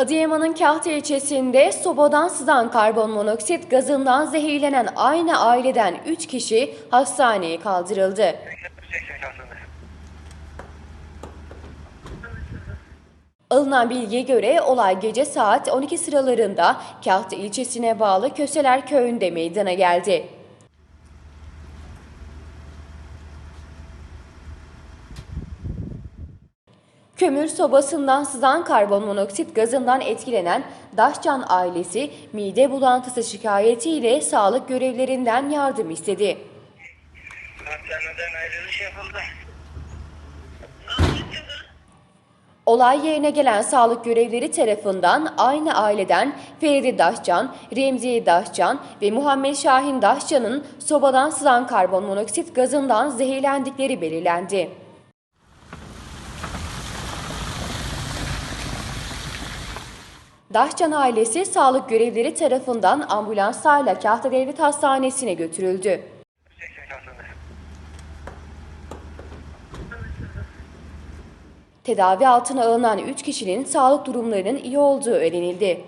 Adıyaman'ın Kahta ilçesinde sobadan sızan karbon monoksit gazından zehirlenen aynı aileden 3 kişi hastaneye kaldırıldı. Alınan bilgiye göre olay gece saat 12 sıralarında Kahta ilçesine bağlı Köseler köyünde meydana geldi. Kömür sobasından sızan karbon monoksit gazından etkilenen Daşcan ailesi mide bulantısı şikayetiyle sağlık görevlerinden yardım istedi. Hastaneden ayrılış yapıldı. Olay yerine gelen sağlık görevlileri tarafından aynı aileden Feridi Daşcan, Remziye Daşcan ve Muhammed Şahin Daşcan'ın sobadan sızan karbon monoksit gazından zehirlendikleri belirlendi. Daşcan ailesi sağlık görevlileri tarafından ambulanslarla Kahta Devlet Hastanesi'ne götürüldü. Tedavi altına alınan 3 kişinin sağlık durumlarının iyi olduğu öğrenildi.